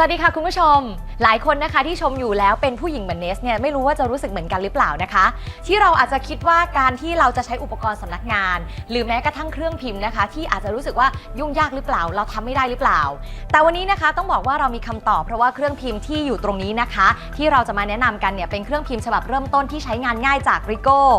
วัสดีค่ะคุณผู้ชม หลายคนนะคะที่ชมอยู่แล้วเป็นผู้หญิงเหมือนเนสเนี่ยไม่รู้ว่าจะรู้สึกเหมือนกันหรือเปล่านะคะ ที่เราอาจจะคิดว่าการที่เราจะใช้อุปกรณ์สำนักงาน หรือแม้กระทั่งเครื่องพิมพ์นะคะ ที่อาจจะรู้สึกว่ายุ่งยากหรือเปล่า เราทำไม่ได้หรือเปล่า แต่วันนี้นะคะต้องบอกว่าเรามีคำตอบเพราะว่าเครื่องพิมพ์ที่อยู่ตรงนี้นะคะ ที่เราจะมาแนะนำกันเนี่ยเป็นเครื่องพิมพ์ฉบับเริ่มต้นที่ใช้งานง่ายจาก Ricoh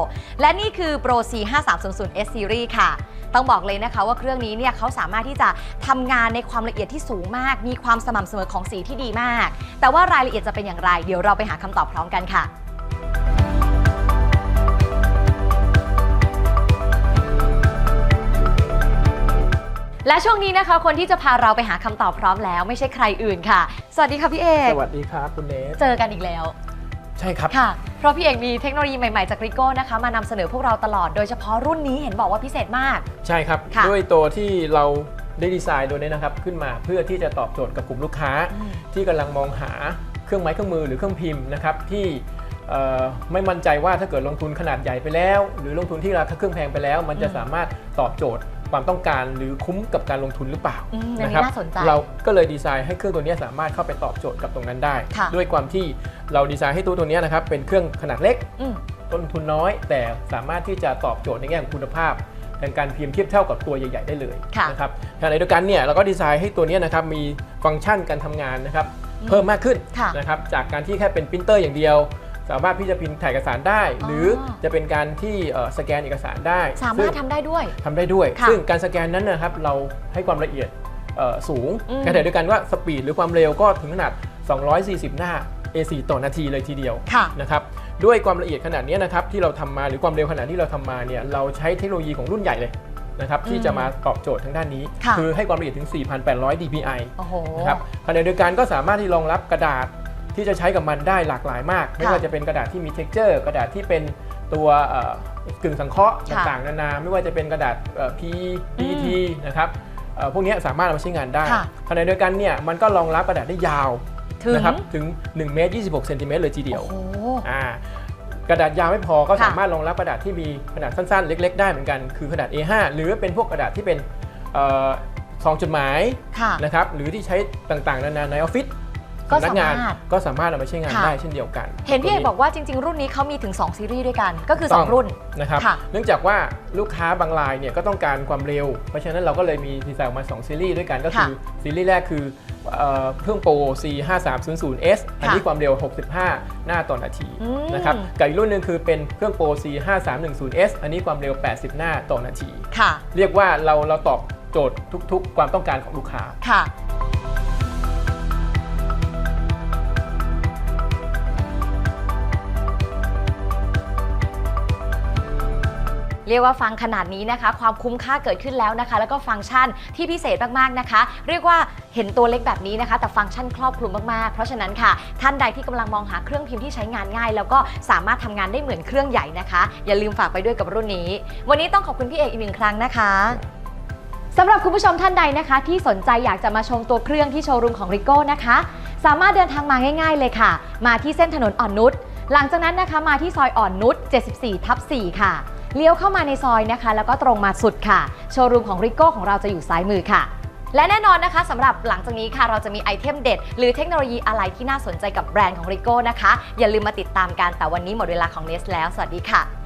และนี่คือ Pro C 5 3 0 0 S Series ค่ะ ต้องบอกเลยนะคะว่าเครื่องนี้เนี่ยเขาสามารถที่จะทำงานในความละเอียดที่สูงมาก มีความสม่ำเสมอของสีที่ดีมาก แต่ว่ารายละเอียดจะเป็นอย่างไร เดี๋ยวเราไปหาคำตอบพร้อมกันค่ะและช่วงนี้นะคะคนที่จะพาเราไปหาคำตอบพร้อมแล้ว ไม่ใช่ใครอื่นค่ะ สวัสดีค่ะพี่เอก สวัสดีครับคุณเนสเจอกันอีกแล้ว ใช่ครับ ค่ะ เพราะพี่เอกมีเทคโนโลยีใหม่ ๆ จากริโก้นะคะ มานำเสนอพวกเราตลอด โดยเฉพาะรุ่นนี้เห็นบอกว่าพิเศษมาก ใช่ครับ ค่ะด้วยตัวที่เราได้ดีไซน์ตัวนี้นะครับ ขึ้นมาเพื่อที่จะตอบโจทย์กับกลุ่มลูกค้า อืม ที่กำลังมองหาเครื่องไม้เครื่องมือหรือเครื่องพิมพ์นะครับที่เอ่อไม่มั่นใจว่าถ้าเกิดลงทุนขนาดใหญ่ไปแล้ว หรือลงทุนที่ราคาเครื่องแพงไปแล้ว มันจะอืมสามารถตอบโจทย์ ความต้องการหรือคุ้มกับการลงทุนหรือเปล่าอืมอันนี้นะครัน่าสนใจเราก็เลยดีไซน์ให้เครื่องตัวนี้สามารถเข้าไปตอบโจทย์กับตรงนั้นได้ค่ะด้วยความที่เราดีไซน์ให้ตัวตัวนี้นะครับเป็นเครื่องขนาดเล็กอืมต้นทุนน้อย แต่สามารถที่จะตอบโจทย์ในแง่ของคุณภาพในการพิมพ์เทียบเท่ากับตัวใหญ่ ๆ ได้เลยค่ะนะครับขณะเดียวกันเนี่ยเราก็ดีไซน์ให้ตัวเนี้ยนะครับมีฟังก์ชันการทำงานนะครับอืมเพิ่มมากขึ้นค่ะนะครับจากการที่แค่เป็นปรินเตอร์อย่างเดียว สามารถที่จะพิมพ์ถ่ายเอกสารได้ หรือจะเป็นการที่เอ่อสแกนเอกสารได้สาซึ่มางรถทำได้ด้วยทำได้ด้วยค่ะซึ่งการสแกนนั้นนะครับเราให้ความละเอียดเอ่อสูงอืมขณะเดียวกันว่าสปีดหรือความเร็วก็ถึงขนาด 240 หน้า A4 ต่อนาทีเลยทีเดียวค่ะนะครับด้วยความละเอียดขนาดนี้นะครับที่เราทำมาหรือความเร็วขนาดที่เราทำมาเนี่ยเราใช้เทคโนโลยีของรุ่นใหญ่เลยนะครับที่จะมาตอบโจทย์ทางด้านนี้ค่ะอให้ความละเอียดถึง 4,800 dpi โอ้โหนะครับขณะเดียวกันก็สามารถที่รองรับกระดาษ ที่จะใช้กับมันได้หลากหลายมาก ไม่ว่าจะเป็นกระดาษที่มี texture กระดาษที่เป็นตัวเอ่อกึ่งสังเคราะห์ค่ะต่างๆนานา ไม่ว่าจะเป็นกระดาษเอ่อ P อืม PET นะครับเอ่อพวกนี้สามารถเอามาใช้งานได้ค่ะขณะเดียวกันเนี่ยมันก็รองรับกระดาษได้ยาวถึงนะครับถึง1เมตร26เซนติเมตรเลยทีเดียวโอ้โหอ่ากระดาษยาวไม่พอก็ค่ะสามารถรองรับกระดาษที่มีขนาดสั้นๆ เล็ก ๆ ได้เหมือนกัน คือขนาด A5 หรือเป็นพวกกระดาษที่เป็นเอ่อซองจดหมายค่ะนะครับหรือที่ใช้ต่างๆนานาในออฟฟิศ ก็สำนักงานสามารถก็สามารถเอามาใช้งานค่ะ ได้เช่นเดียวกันเห็นพี่เอกตัวบอกว่าจริง ๆ รุ่นนี้เขามีถึง 2 ซีรีส์ด้วยกัน ก็คือต้อง2รุ่น นะครับค่ะ เนื่องจากว่าลูกค้าบางรายเนี่ยก็ต้องการความเร็ว เพราะฉะนั้นเราก็เลยมีดีไซน์ออกมา 2 ซีรีส์ด้วยกันก็คือซีรีส์แรกคือเอ่อเครื่องโปร C 5 3 0 0 S อันนี้ความเร็ว 65 หน้าต่อนาทีอืม นะครับกับอีกรุ่นหนึ่งคือเป็นเครื่องโปร C 5 3 1 0 S อันนี้ความเร็ว 80 หน้าต่อนาที ค่ะ เรียกว่าเราเราตอบโจทย์ทุก ๆ ความต้องการของลูกค้า ค่ะ เรียกว่าฟังขนาดนี้นะคะ ความคุ้มค่าเกิดขึ้นแล้วนะคะ แล้วก็ฟังก์ชันที่พิเศษมากๆนะคะ เรียกว่าเห็นตัวเล็กแบบนี้นะคะ แต่ฟังก์ชันครอบคลุมมากๆ เพราะฉะนั้นค่ะ ท่านใดที่กำลังมองหาเครื่องพิมพ์ที่ใช้งานง่าย แล้วก็สามารถทำงานได้เหมือนเครื่องใหญ่นะคะ อย่าลืมฝากไปด้วยกับรุ่นนี้ วันนี้ต้องขอบคุณพี่เอกอีกหนึ่งครั้งนะคะสำหรับคุณผู้ชมท่านใดนะคะ ที่สนใจอยากจะมาชมตัวเครื่องที่โชว์รูมของ Ricoh นะคะ สามารถเดินทางมาง่าย ๆ เลยค่ะ มาที่เส้นถนนอ่อนนุชหลังจากนั้นนะคะมาที่ซอยอ่อนนุช 74 ทับ 4 ค่ะ เลี้ยวเข้ามาในซอยนะคะ แล้วก็ตรงมาสุดค่ะ โชว์รูมของริโก้ของเราจะอยู่ซ้ายมือค่ะและแน่นอนนะคะสำหรับหลังจากนี้ค่ะเราจะมีไอเทมเด็ด หรือเทคโนโลยีอะไรที่น่าสนใจกับแบรนด์ของริโก้นะคะ อย่าลืมมาติดตามกันแต่วันนี้หมดเวลาของเนสแล้ว สวัสดีค่ะ